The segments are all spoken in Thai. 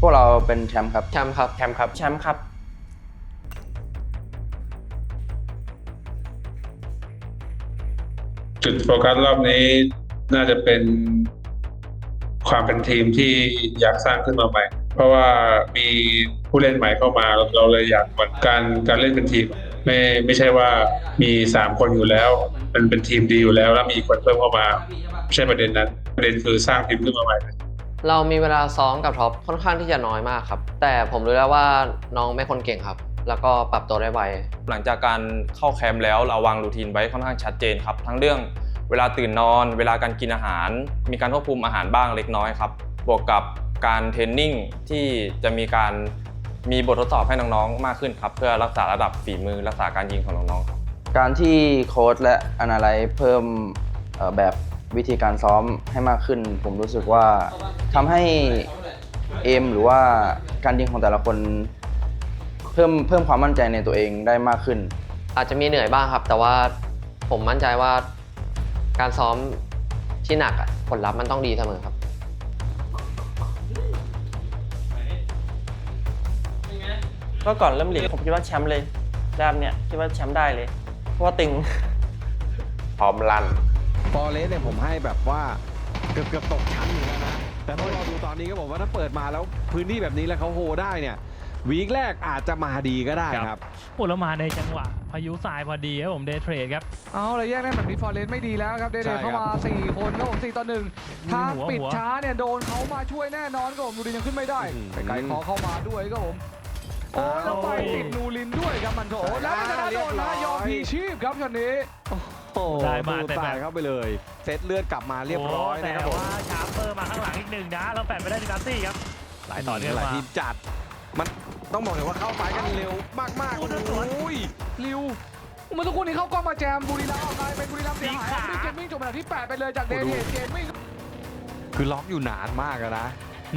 พวกเราเป็นแชมป์ครับ แชมป์ครับแชมป์ครับแชมป์ครับ จุดโฟกัสรอบนี้น่าจะเป็นความเป็นทีมที่อยากสร้างขึ้นมาใหม่ เพราะว่ามีผู้เล่นใหม่เข้ามาเราเราเลยอยากเหมือนการการเล่นเป็นทีม ไม่ไม่ใช่ว่ามีสามคนอยู่แล้วมันเป็นทีมดีอยู่แล้ว แล้วมีคนเพิ่มเข้ามา ไม่ใช่ประเด็นนั้น ประเด็นคือสร้างทีมขึ้นมาใหม่ เรามีเวลาซ้อมกับท็อปค่อนข้างที่จะน้อยมากครับ แต่ผมรู้แล้วว่าน้องเป็นคนเก่งครับ แล้วก็ปรับตัวได้ไว หลังจากการเข้าแคมป์แล้วเราวางรูทีนไว้ค่อนข้างชัดเจนครับ ทั้งเรื่องเวลาตื่นนอน เวลาการกินอาหาร มีการควบคุมอาหารบ้างเล็กน้อยครับ บวกกับการเทรนนิ่งที่จะมีการมีบททดสอบให้น้องๆ มากขึ้นครับ เพื่อรักษาระดับฝีมือรักษาการยิงของน้องๆครับ การที่โค้ชและอนาลัยเพิ่มเอ่อแบบ วิธีการซ้อมให้มากขึ้น ผมรู้สึกว่าทำให้เอมหรือว่าการยิงของแต่ละคน เพิ่มเพิ่มความมั่นใจในตัวเองได้มากขึ้น อาจจะมีเหนื่อยบ้างครับ แต่ว่าผมมั่นใจว่าการซ้อมที่หนักอะผลลัพธ์มันต้องดีเสมอครับก็ก่อนเริ่มลีกผมคิดว่าแชมป์เลยแรมเนี่ยคิดว่าแชมป์ได้เลย เพราะว่าตึงพร้อมลั่น ฟอร์เรสเนี่ยผมให้แบบว่าเกือบเกือบตกชั้นอยู่แล้วนะ แต่พอเราดูตอนนี้ก็บอกว่าถ้าเปิดมาแล้วพื้นที่แบบนี้แล้วเขาโฮได้เนี่ยวีคแรกอาจจะมาดีก็ได้ครับโอ้แล้วมาในจังหวะ พายุทรายพอดีครับผมเดย์เทรดครับ เอาเลยแยกได้แบบนี้ฟอร์เรสไม่ดีแล้วครับ เดใช่เดครับเข้ามา 4 คนครับผม4ต่อ1ถ้าหัวปิดหัวช้าเนี่ยโดนเขามาช่วยแน่นอนครับผมนูรินยังขึ้นไม่ได้อืมไกลๆขอเข้ามาด้วยครับผมโอ้แล้วไปติดนูรินด้วยครับมันโถแล้วมันจะโดนนะยอมพีชีพครับช็อตนี้โอ้โห ได้มาดูแต่แบบ ตายเข้าไปเลย เซตเลือดกลับมาเรียบร้อยโแต่นะครับผมว่าชาร์เปอร์มาข้างหลังอีกหนึ่งนะแล้วแปดไปได้ดินาซี่ครับ หลายต่อเนื่องหลายมา ทีมจัด มันต้องบอกเลยว่าเข้าไปกันเร็วมากๆโอ้โอ้โหโหริวเมื่อสักครู่นี้เข้ากล้องมาแจมบุรีรัมย์ออกไปเป็นบุรีรัมย์เสียหายครับสีนี่ขาเกมมิ่งจบอันดับที่ 8 ไปเลยจากเดโอ้เทดูเกมมิ่งคือล็อกอยู่นานมากอะนะ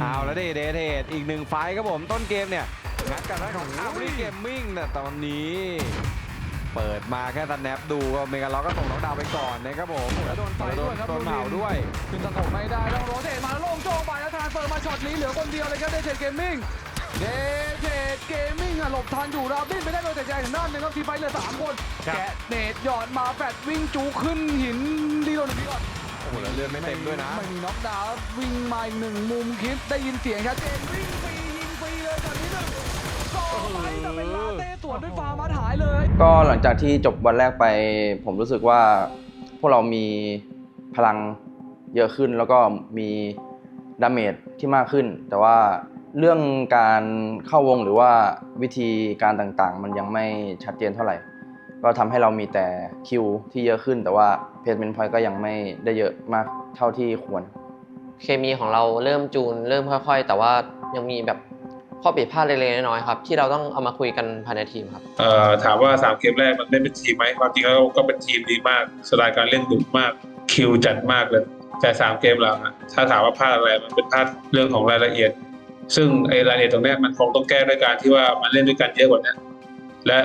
เอาแล้วเดเดเทสอีกหนึ่งไฟท์ครับผมต้นเกมเนี่ยงัดกันได้ของอาบรีเกมมิ่งแต่ตอนนี้ เปิดมาแค่ตันแนบดูก็เมกาล็อกก็ส่งล็อกดาวน์ไปก่อนนะครับผมแล้วโดนไฟด้วยครับโดนเผาด้วยขึ้นสะกดไม่ได้ต้องโรเตทมาแล้วโล่งโจ้งไปแล้วทานเปิดมาช็อตนี้เหลือคนเดียวเลยครับเดเทเกมมิ่งเดเทเกมมิ่งอะหลบทันอยู่ราบินไม่ได้โดนแต่ใจถึงด้านหนึงครับทีมไปเหลือสามคนครับแกะเนตหยอดมาแฟดวิ่งจูขึ้นหินดีโดนหนึ่งทีก่อนโอ้โหแล้วเลือดไม่เต็มด้วยนะไม่มีน็อกดาวน์วิ่งมาอีกหนึ่งมุมคิดได้ยินเสียงชัดเจนวิ่ง ไปแต่เป็นลาเต้สวนด้วยฟาร์มัดหายเลยก็หลังจากที่จบวันแรกไป ผมรู้สึกว่าพวกเรามีพลังเยอะขึ้น แล้วก็มีดาเมจที่มากขึ้น แต่ว่าเรื่องการเข้าวงหรือว่าวิธีการต่างๆ มันยังไม่ชัดเจนเท่าไหร่ ก็ทำให้เรามีแต่คิวที่เยอะขึ้น แต่ว่าเพจเมนพอยก็ยังไม่ได้เยอะมากเท่าที่ควร เคมีของเราเริ่มจูนเริ่มค่อย ๆ แต่ว่ายังมีแบบ ข้อผิดพลาดเล็กๆน้อยๆครับที่เราต้องเอามาคุยกันภายในทีมครับเอ่อถามว่าสามเกมแรกมันเล่นเป็นทีมไหมความจริงแล้วก็เป็นทีมดีมากสไตล์การเล่นดุมากคิวจัดมากเลยแต่สามเกมหลังถ้าถามว่าพลาดอะไรมันเป็นพลาดเรื่องของรายละเอียด ซึ่งไอ้รายละเอียดตรงนี้มันคงต้องแก้ด้วยการที่ว่ามันเล่นด้วยกันเยอะกว่านี้และ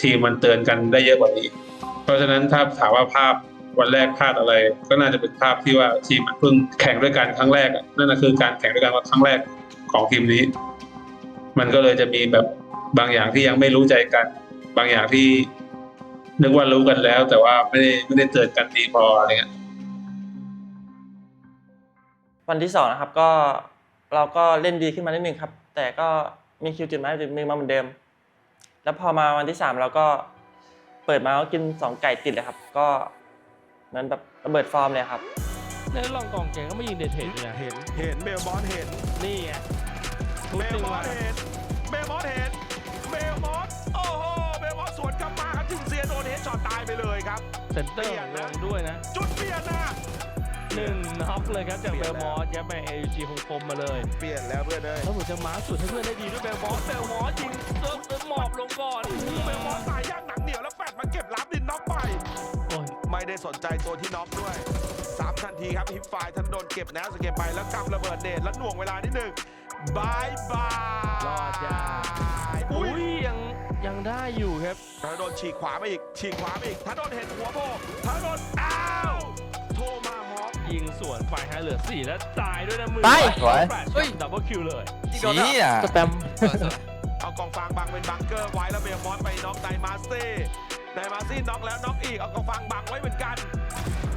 ทีมมันเตือนกันได้เยอะกว่านี้ เพราะฉะนั้นถ้าถามว่าภาพวันแรกพลาดอะไร ก็น่าจะเป็นภาพที่ว่าทีมมันเพิ่งแข่งด้วยกันครั้งแรกนั่นคือการแข่งด้วยกันครั้งแรกของทีมนี้ มันก็เลยจะมีแบบบางอย่างที่ยังไม่รู้ใจกัน บางอย่างที่นึกว่ารู้กันแล้ว แต่ว่าไม่ได้ไม่ได้เตือนกันดีพออะไรเงี้ยวันที่สองนะครับก็เราก็เล่นดีขึ้นมานิดนึงครับ แต่ก็มีคิวจุดไม้จุดมือมาเหมือนเดิม แล้วพอมาวันที่สามเราก็เปิดมาก็กินสองไก่ติดเลยครับ ก็เหมือนแบบระเบิดฟอร์มเลยครับในลองกองเกงก็ไม่ยิงเดย์เทรดเลยนะเห็น เห็นเบลบอสเห็น นี่ไงทุบ เบหลนึ่งมอมาสเห็นเบลมอสเห็นเบลมอสโอ้โหเบลมอสสวนกลับมาครับถึงเซียโดนเฮดช็อตตายไปเลยครับ เซนเตอร์ของวงด้วยนะจุดเปลี่ยนนะหนึ่งน็อกเลยครับจากเบลมอสยับไปเอจีคมๆมาเลยเปลี่ยนแล้วเพื่อนเลยแล้วผมจะมาร์คสุดให้เพื่อนได้ดีด้วยเบลมอสเบลมอสยิงเติมเติมหมอบลงก่อนเบลมอสตายยากหนังเหนียวแล้วแฟดมาเก็บรับดินน็อกไปโอ้ยไม่ได้สนใจตัวที่น็อกด้วยสามทันทีครับฮิปไฟทันโดนเก็บนะสเก็บไปแล้วกำระเบิดเดชแล้วหน่วงเวลานิดหนึ่ง บายบายรอดยากอุ้อุ้ยยยังยังได้อยู่ครับถ้าโดนฉีกขวามาอีก ฉีกขวามาอีกถ้าโดนเห็นหัวโบถ้าโดนอ้าวโทมาฮอปยิงสวนไปฮะเหลือสี่แล้วตายด้วยนะมือไปสวยดับเบิลคิวเลยชี้อะสแตมเอากองฟางบังเป็นบังเกอร์ไว้แล้วเบลมอนไปน็อกไดมาส ซี่ไดมาสซี่น็อกแล้วน็อกอีกเอากองฟางบังไว้เหมือนกัน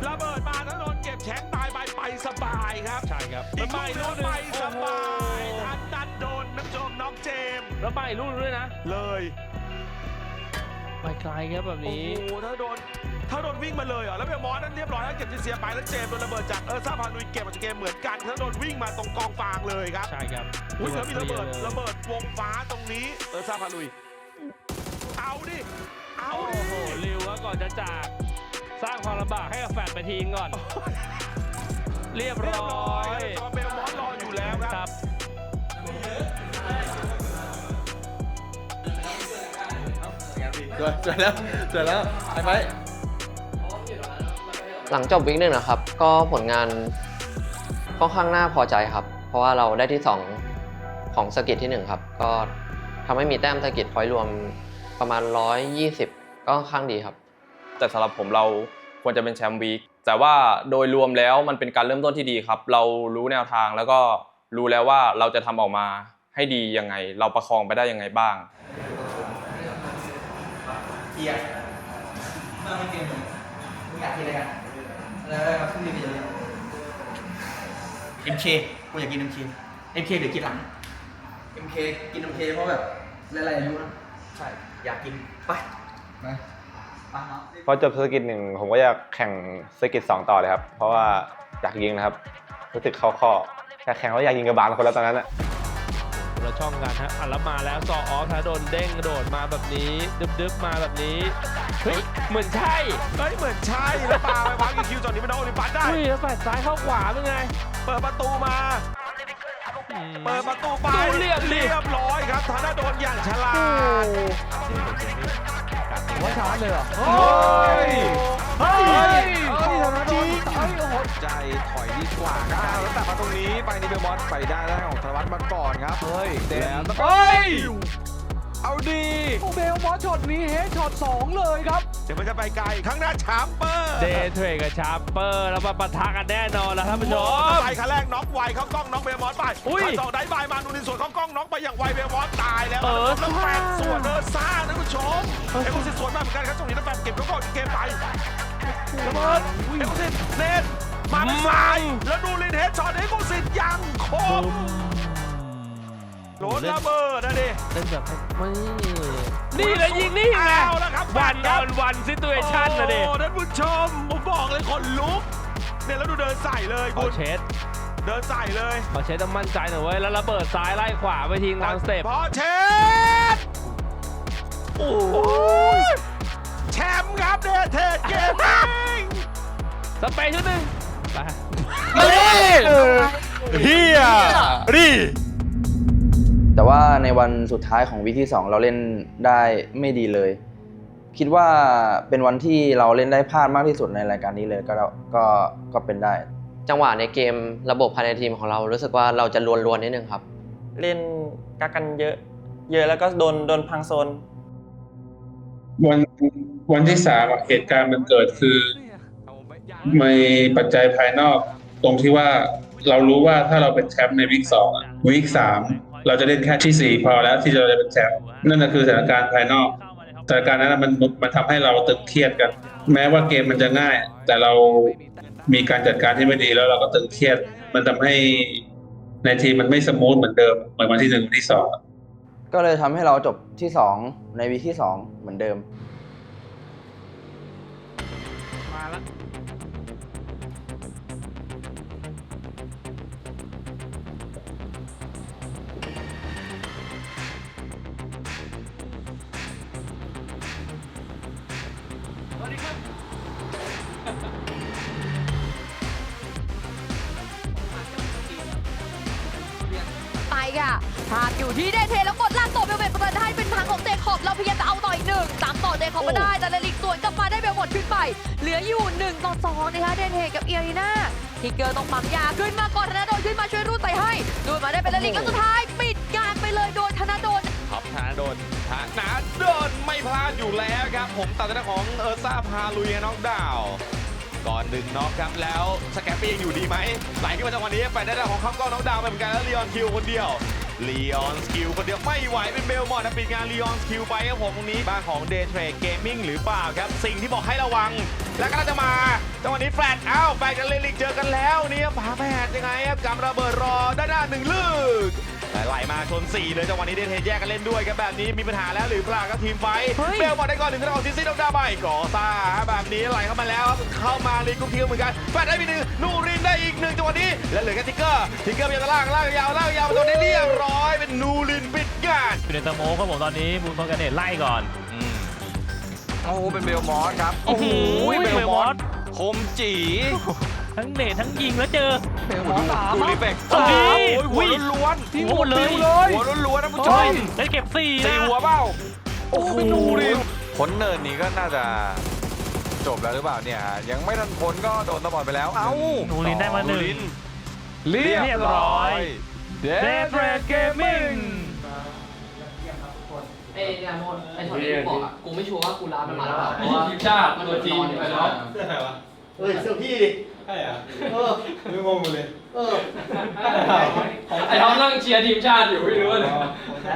ระเบิดมาแล้วโดนเก็บแชงตายไปไปสบายครับใช่ครับอีแล้วกไม่ลูกหนึลูงกหนึงไปสบายทันดันโดนน้ำชมน็อกเจมส์แล้วไม่ลูกหนึงด้วยนะเลยไปไกลครับแบบโอ้นี้โหถ้าโดนถ้าโดนวิ่งมาเลยเหรอแล้วเบลมอนนั้นเรียบร้อยแล้วเก็บเสียไปแล้วเจมส์โดนระเบิดจากเออร์ซ่าพานุยเก็บมาจากเกมเหมือนกันถ้าโดนวิ่งมาตรงกองฟางเลยครับใช่ครับอุ้ยแล้วมีระเบิดคลียลยระเบิดวงฟ้าตรงนี้เออร์ซ่าพานุยเอาดิเอา โอ้ดิโหริวว่าก่อนจะจาก สร้างความลำบากให้กับแฟนไปทีมก่อน เรียบเรียบร้ร้ออยยจอเบลมอนรออยู่แล้วคครับรับหลังจบวิกหนึ่งนะครับ ก็ผลงานค่อนข้างน่าพอใจครับ เพราะว่าเราได้ที่ 2 ของสกิทที่ 1 ครับ ก็ทำให้มีแต้มสกิทพอยต์รวม ประมาณ 120 ก็ค่อนข้างดีครับ แต่สำหรับผมเราควรจะเป็นแชมป์วีคแต่ว่าโดยรวมแล้วมันเป็นการเริ่มต้นที่ดีครับ เรารู้แนวทางแล้วก็รู้แล้วว่าเราจะทำออกมาให้ดียังไง เราประคองไปได้ยังไงบ้าง MK กูอยากกิน MK MK หรือกินหลัง MK กิน MK เพราะแบบหลายๆอายุนะใช่ อยากกินไปไปไปเนาะพอจบสกิทหนึ่งผมก็อยากแข่งสกิทสองต่อเลยครับ เพราะว่าอยากยิงนะครับรู้สึกเข้าข้ออยากแข่งแล้วอยากยิงกับบางคนแล้วตอนนั้นอะคนละช่องกันฮะอะแล้วมาแล้วซอออฟฮะโดนเด้งกระโดดมาแบบนี้ ดึบๆมาแบบนี้เฮ้ยเหมือนใช่เฮ้ยเหมือนใช่แล้วปาไปวางอีกคิวจอดนี้เป็นน้องโอลิมปัสได้อุ้ยแล้วแฟดซ้ายเข้าขวาเป็นไง เปิดประตูมาอืม เปิดประตูไปดูเรียบดิเรียบร้อยครับธนาโดนอย่างฉลาดว่าชาร์จเลยเหรอเฮ้ยเฮ้ยเฮ้ยจริงเฮ้ยโอ้โหใจถอยดีกว่าครับแล้วแต่มาตรงนี้ไปนิเบลมอสไปได้แล้วของธนวัฒน์มาก่อนครับเฮ้ยเดนเฮ้ย เอาดี โอ้เบลมอสช็อตนี้เฮดช็อตสองเลยครับ เดี๋ยวมันจะไปไกลข้างหน้าชามเปอร์เดย์เทรดกับชาร์เปอร์แล้วมาปะทะกันแน่นอนแล้วท่านผู้ชม ไปคันแรกน็อกไวเข้ากล้องน็อกเบลมอสไปอุ้ยคันสองได้บายมานูนินส่วนเข้ากล้องน็อกไปอย่างไวเบลมอสตายแล้วเออแล้วแฟนส่วนเออซ่าท่านผู้ชมเอ็กซ์ซิสส่วนมากเหมือนกันครับตรงนี้แล้วแฟนเก็บแล้วก็เกมไประเบิดเอ็กซ์ซิสเน็ตมาเป็นสายแล้วดูลินเฮดช็อตเอ็กซ์ซิสยังคม โดนระเบิดนะดิเล่นแบบไม่นี่เลยยิงนี่ไงเอาแล้วครับวันคอรับอนวันซิตูเอชั่นนะดิโอ้ท่านผู้ชมผมบอกเลยคนลุกเนี่ยแล้วดูเดินใส่เลยขอคุณเช็ดเดินใส่เลยขอเช็ดต้องมั่นใจหน่อยเว้ยแล้วระเบิดซ้ายไล่ขวาไปทิ้งทางสเต็ปพอเชดโอ้ยแชมป์ครับเดทเทดเกมมิ่งสเปรย์ชุดหนึ่งไป เฮียรี แต่ว่าในวันสุดท้ายของวีคที่ 2 เราเล่นได้ไม่ดีเลย คิดว่าเป็นวันที่เราเล่นได้พลาดมากที่สุดในรายการนี้เลยก็ก็ก็เป็นได้ จังหวะในเกมระบบภายในทีมของเรารู้สึกว่าเราจะลวนๆนิดนึงครับ เล่นกักกันเยอะ เยอะแล้วก็โดนโดนพังโซน วันวันที่สามอะเหตุการณ์มันเกิดคือมีปัจจัยภายนอก ตรงที่ว่าเรารู้ว่าถ้าเราเป็นแชมป์ในวีคสองอะวีคสาม เราจะเล่นแค่ที่สี่พอแล้วที่เราจะเป็นแชมป์นั่นก็คือสถานการณ์ภายนอกสถานการณ์นั้นนะมันมันทำให้เราตึงเครียดกัน แม้ว่าเกมมันจะง่าย แต่เรามีการจัดการที่ไม่ดีแล้วเราก็ตึงเครียด มันทำให้ในทีมมันไม่สมูทเหมือนเดิมเหมือนวันที่หนึ่งวันที่สองก็เลยทำให้เราจบที่2ในวีคที่2เหมือนเดิม ค่ะหากอยู่ที่เดเทแล้วกดลากต่อเบลเบตประได้เป็นทางของเจคอบเราพยายามจะเอาต่ออีกหนึ่งตามต่อเจคอบมาได้แต่เลลิกสวนกลับมาได้เบลหมดขึ้นไป เหลืออยู่1ต่อ2นะคะเดเทกับเอียรีนาทิกเกอร์ต้องปั๊มยาขึ้นมาก่อนธนาโดนขึ้นมาช่วยรูดไต่ให้ดูมาได้เป็นเลลิกแล้วสุดท้ายปิดงานไปเลยโดยธนาโดนท็อปธนาโดนธนาโดนไม่พลาดอยู่แล้วครับผมตัดหน้าของเออร์ซ่าพาลุยน้องดาว ก่อนหนึ่งน็อกครับแล้วสแกปปี้ยังอยู่ดีไหมไหลขึ้นมาจังหวะนี้ไปได้านของข้ามก้อนน้องดาวไปเหมือนกันแล้วลีออนคิวคนเดียวลีออนสกิลคนเดียวไม่ไหวเป็นเบลมอร์นะปิดงานลีออนสกิลไปครับผมตรงนี้บ้านของ Day Trade Gaming หรือเปล่าครับ สิ่งที่บอกให้ระวัง แล้วก็จะมาจังหวะนี้แฟลตอ้าวแฟลตกันเลลิกเจอกันแล้วนี่ครับผาแฝดยังไงครับกำระเบิดรอด้านหน้าหนึ่งลูก ไหลมาชน 4 เลยจังหวะนี้เดนเทแยกกันเล่นด้วยครับแบบนี้มีปัญหาแล้วหรือเปล่าครับทีมไฟท์เฮ้ย เบลบอลได้ก่อนหนึ่งกระโดดซิซี่ดาวไปก่อซ่าแบบนี้ไหลเข้ามาแล้วครับเข้ามาลีกุ๊กทีมเหมือนกันแฟดได้อีกหนึ่งนูรินได้อีกหนึ่งจังหวะนี้แล้วเหลือแค่ทิกเกอร์ทิกเกอร์พยายามจะลากลากยาวลากยาวมาตรงนี้เรียบร้อยเป็นนูรินปิดงาน อยู่ในสโมกครับผมตอนนี้บูมต้องการเนตไล่ก่อน โอ้โหเป็นเบลมอสครับ โอ้โหเบลมอส คมจี ทั้งเนตทั้งยิงแล้วเจอเบลมอสสามดูรีเฟกสามโอ้โหหัวล้วนที่หัวหมดเลยเลยๆหัวล้วนๆนะผู้ชเฮ้มยได้เก็บสี่สี่นะหัวเปล่าโอ้โหพ้นเนินนี้ก็น่าจะจบแล้วหรือเปล่าเนี่ย ยังไม่ทันพ้นก็โดนตะบอดไปแล้ว เอ้านูรินได้มาหนึ่งนูรินเรียเรียบบร้ร้ออยยเดทเรดเกมมิ่ง ไอ้เนี่ยโมดไอ้ช็อตที่กูบอกอะกูไม่ชัวร์ว่ากูรับมันมาหรือเปล่าเพราะว่าทีมชาติตัวจริงไปแล้ว เฮ้ยเสื้อพี่ดิ ใช่อะเออ ไม่งงเลย เออไอ้ท้องนั่งเชียร์ทีมชาติอยู่ไม่รู้เลย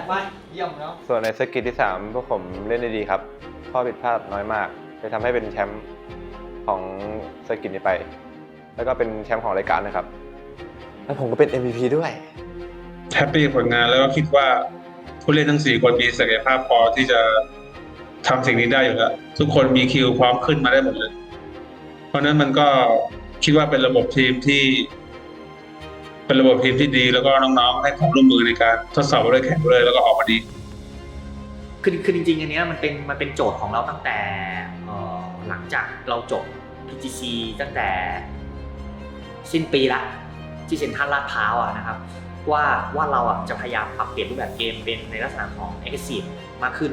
ไปเยี่ยมแล้วส่วนในสกิทที่ 3 พวกผมเล่นได้ดีครับ ข้อผิดพลาดน้อยมากเลยทำให้เป็นแชมป์ของสกิทนี้ไป แล้วก็เป็นแชมป์ของรายการนะครับ แล้วผมก็เป็น MVP ด้วย แฮปปี้กับผลงานแล้วก็คิดว่าผู้เล่นทั้งสี่คนมีศักยภาพพอที่จะทำสิ่งนี้ได้อยู่แล้ว ทุกคนมีคิวพร้อมขึ้นมาได้หมดเลยเพ ราะนั้นมันก็คิดว่าเป็นระบบทีมที่ เป็นระบบทีมที่ดี แล้วก็น้องๆให้ความร่วมมือในการทดสอบด้วยแข่งด้วยแล้วก็ออกมาดีคือคือจริงๆอันเนี้ยมันเป็นมันเป็นโจทย์ของเราตั้งแต่หลังจากเราจบ PGC ตั้งแต่สิ้นปีละที่เซ็นทรัลลาดพร้าวอะนะครับ ว่าว่าเราอะจะพยายามปรับเปลี่ยนรูปแบบเกมเป็นในลักษณะของ aggressive มากขึ้น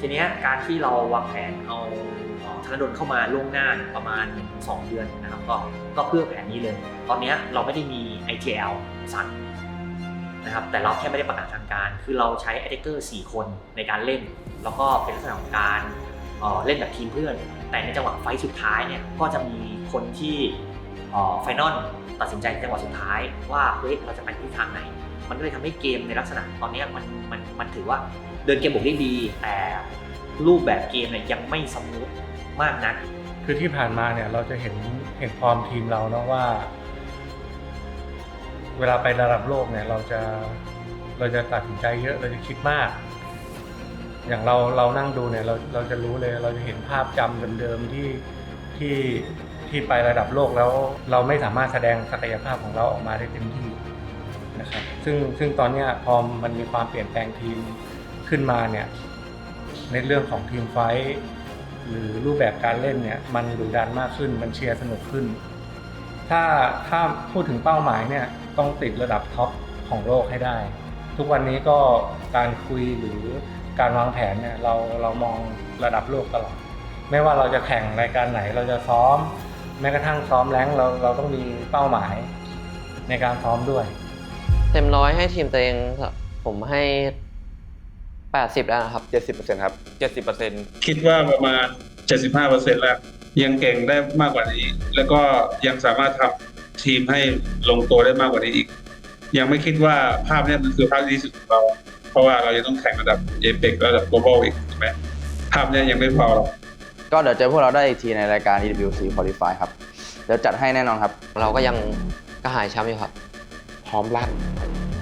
ทีเนี้ยการที่เราวางแผนเอาธนดลเข้ามาล่วงหน้าประมาณ 2 เดือนนะครับก็ก็เพื่อแผนนี้เลย ตอนนี้เราไม่ได้มี ITL สั่งนะครับแต่เราแค่ไม่ได้ประกาศทางการ คือเราใช้ attacker 4คนในการเล่น แล้วก็เป็นลักษณะของการเเล่นแบบทีมเพื่อน แต่ในจังหวะไฟสุดท้ายเนี่ยก็จะมีคนที่ไฟนอลตัดสินใจในจังหวะสุดท้ายว่าเฮ้ยเราจะไปทิศทางไหน มันก็เลยทำให้เกมในลักษณะตอนนี้มันมันมันถือว่าเดินเกมบุกได้ดี แต่รูปแบบเกมเนี่ยยังไม่สมูทมากนัก คือที่ผ่านมาเนี่ยเราจะเห็นเห็นฟอร์มทีมเราเนาะว่า เวลาไประดับโลกเนี่ยเราจะเราจะตัดสินใจเยอะเราจะคิดมาก อย่างเราเรานั่งดูเนี่ยเราเราจะรู้เลยเราจะเห็นภาพจำเดิมๆที่ที่ที่ไประดับโลกแล้วเราไม่สามารถแสดงศักยภาพของเราออกมาได้เต็มที่ นะครับซึ่งซึ่งตอนนี้พอมันมีความเปลี่ยนแปลงทีมขึ้นมาเนี่ยในเรื่องของทีมไฟหรือรูปแบบการเล่นเนี่ยมันดุดันมากขึ้นมันเชียร์สนุกขึ้น ถ้าถ้าพูดถึงเป้าหมายเนี่ยต้องติดระดับท็อปของโลกให้ได้ ทุกวันนี้ก็การคุยหรือการวางแผนเนี่ยเราเรามองระดับโลกตลอด ไม่ว่าเราจะแข่งรายการไหนเราจะซ้อม แม้กระทั่งซ้อมแรงเราเราต้องมีเป้าหมายในการซ้อมด้วย เต็มร้อยให้ทีมตัวเองผมให้ 80 แล้วนะครับ 70%ครับ 70%คิดว่าประมาณ 75%แล้ว ยังเก่งได้มากกว่านี้ แล้วก็ยังสามารถทำทีมให้ลงตัวได้มากกว่านี้อีก ยังไม่คิดว่าภาพเนี้มันคือภาพที่ดีที่สุดของเรา เพราะว่าเรายังต้องแข่งระดับเอเปกระดับ global อีกถูกไหมภาพเนี้ยังไม่พอหรอกก็เดี๋ยวเจอพวกเราได้อีกทีในรายการ EWC Qualify ครับ เดี๋ยวจัดให้แน่นอนครับ เราก็ยังกระหายแชมป์อยู่ครับ พร้อมรัด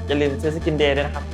อย่าลืมซื้อสกินเดย์ด้วยนะครับ